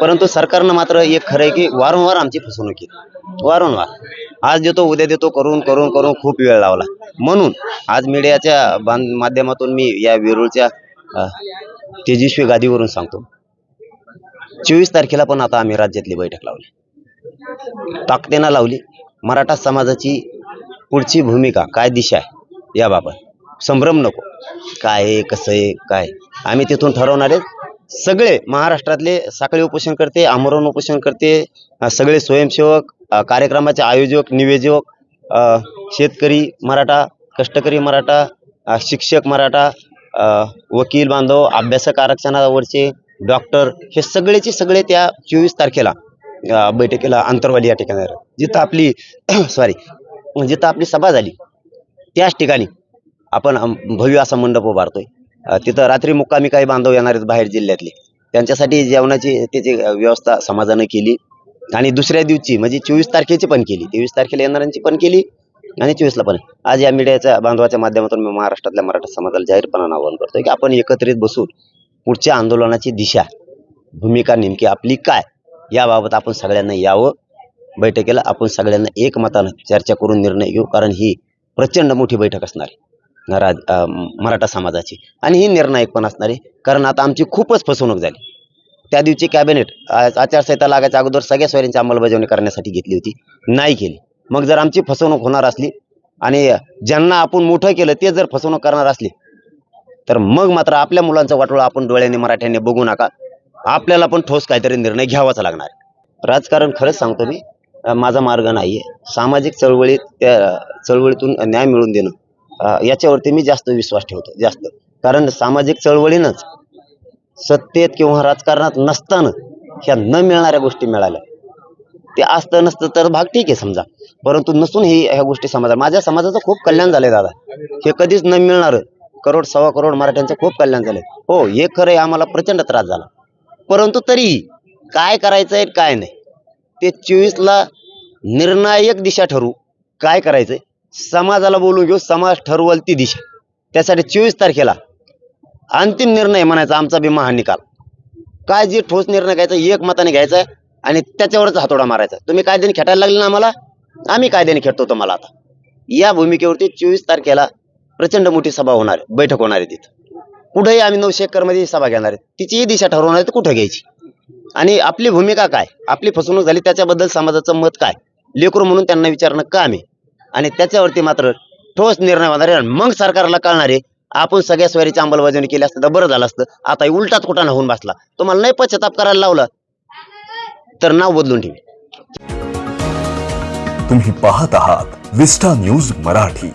परंतु सरकारनं मात्र एक खरं आहे की वारंवार आमची फसवणूक केली. वारंवार. आज देतो उद्या देतो करून करून करून खूप वेळ लावला. म्हणून आज मीडियाच्या माध्यमातून मी या वेरूळच्या तेजस्वी गादीवरून सांगतो. चोवीस तारखेला पण आता आम्ही राज्यातली बैठक लावली. ताकदेना लावली. मराठा समाजाची पुढची भूमिका काय दिशा आहे याबाबत संभ्रम नको. काय आहे कसं आहे काय आम्ही तिथून ठरवणार आहे सगळे महाराष्ट्रातले साखळी उपोषण करते आमरण उपोषण करते सगळे स्वयंसेवक कार्यक्रमाचे आयोजक नियोजक शेतकरी मराठा कष्टकरी मराठा शिक्षक मराठा वकील बांधव अभ्यासक आरक्षणावरचे डॉक्टर हे सगळेचे सगळे त्या चोवीस तारखेला बैठकीला अंतरवाली या ठिकाणी जिथं आपली सॉरी जिथं आपली सभा झाली त्याच ठिकाणी आपण भव्य असा मंडप उभारतोय. तिथं रात्री मुक्कामी काही बांधव येणार आहेत बाहेर जिल्ह्यातले. त्यांच्यासाठी जेवणाची त्याची व्यवस्था समाजानं केली. आणि दुसऱ्या दिवशी म्हणजे चोवीस तारखेची पण केली. तेवीस तारखेला येणाऱ्यांची पण केली आणि चोवीसला पण. आज या मीडियाच्या बांधवाच्या माध्यमातून मी महाराष्ट्रातल्या मराठा समाजाला जाहीरपणानं आवाहन करतोय की आपण एकत्रित बसून पुढच्या आंदोलनाची दिशा भूमिका नेमकी आपली काय याबाबत आपण सगळ्यांना यावं. बैठकीला आपण सगळ्यांना एकमतानं चर्चा करून निर्णय घेऊ कारण ही प्रचंड मोठी बैठक असणार आहे. राज मराठा समाजाची. आणि ही निर्णायक पण असणारी. कारण आता आमची खूपच फसवणूक झाली. त्या दिवशी कॅबिनेट आचारसंहिता लागायच्या अगोदर सगळ्या सोयऱ्यांची अंमलबजावणी करण्यासाठी घेतली होती. नाही केली. मग जर आमची फसवणूक होणार असली आणि ज्यांना आपण मोठं केलं ते जर फसवणूक करणार असली तर मग मात्र आपल्या मुलांचं वाटोळं आपण डोळ्याने मराठ्याने बघू नका. आपल्याला पण ठोस काहीतरी निर्णय घ्यावाच लागणार. राजकारण खरंच सांगतो मी माझा मार्ग नाही आहे सामाजिक चळवळीत त्या चळवळीतून न्याय मिळवून देणं याच्यावरती मी जास्त विश्वास ठेवतो जास्त. कारण सामाजिक चळवळीनंच सत्तेत किंवा राजकारणात नसताना ह्या न मिळणाऱ्या गोष्टी मिळाल्या. ते असतं नसतं तर भाग ठीक आहे समजा. परंतु नसून ही ह्या गोष्टी समाजात माझ्या समाजाचं खूप कल्याण झालंय दादा. हे कधीच न मिळणार करोड सव्वा करोड मराठ्यांचं खूप कल्याण झालंय. हो हे खरं आहे आम्हाला प्रचंड त्रास झाला. परंतु तरी काय करायचंय काय नाही. ते चोवीसला निर्णायक दिशा ठरू काय करायचंय समाजाला बोलून घेऊ समाज ठरवल ती दिशा. त्यासाठी चोवीस तारखेला अंतिम निर्णय म्हणायचा आमचा बी हा निकाल. काय जे ठोस निर्णय घ्यायचा एक मताने घ्यायचा आणि त्याच्यावरच हातोडा मारायचा. तुम्ही कायद्याने खेटायला लागले ना आम्हाला? आम्ही कायद्याने खेळतो तुम्हाला आता. या भूमिकेवरती चोवीस तारखेला प्रचंड मोठी सभा होणार आहे बैठक होणार आहे तिथं. कुठेही आम्ही नऊशे एकरमध्ये सभा घेणार आहे. तिचीही दिशा ठरवणार आहे तर कुठं घ्यायची? आणि आपली भूमिका काय? आपली फसवणूक झाली त्याच्याबद्दल समाजाचं मत काय? लेकरू म्हणून त्यांना विचारणं का आम्ही? आणि त्याच्यावरती मात्र ठोस निर्णय होणार आहे. आणि मग सरकारला कळणार आहे आपण सगळ्या स्वारीची अंमलबजावणी केली असतं तर बरं झालं असतं. आता हे उलटाच कुठं होऊन बसला. तुम्हाला नाही पश्चाताप करायला लावला. तर नाव बदलून ठेवी. तुम्ही पाहत आहात विस्टा न्यूज मराठी.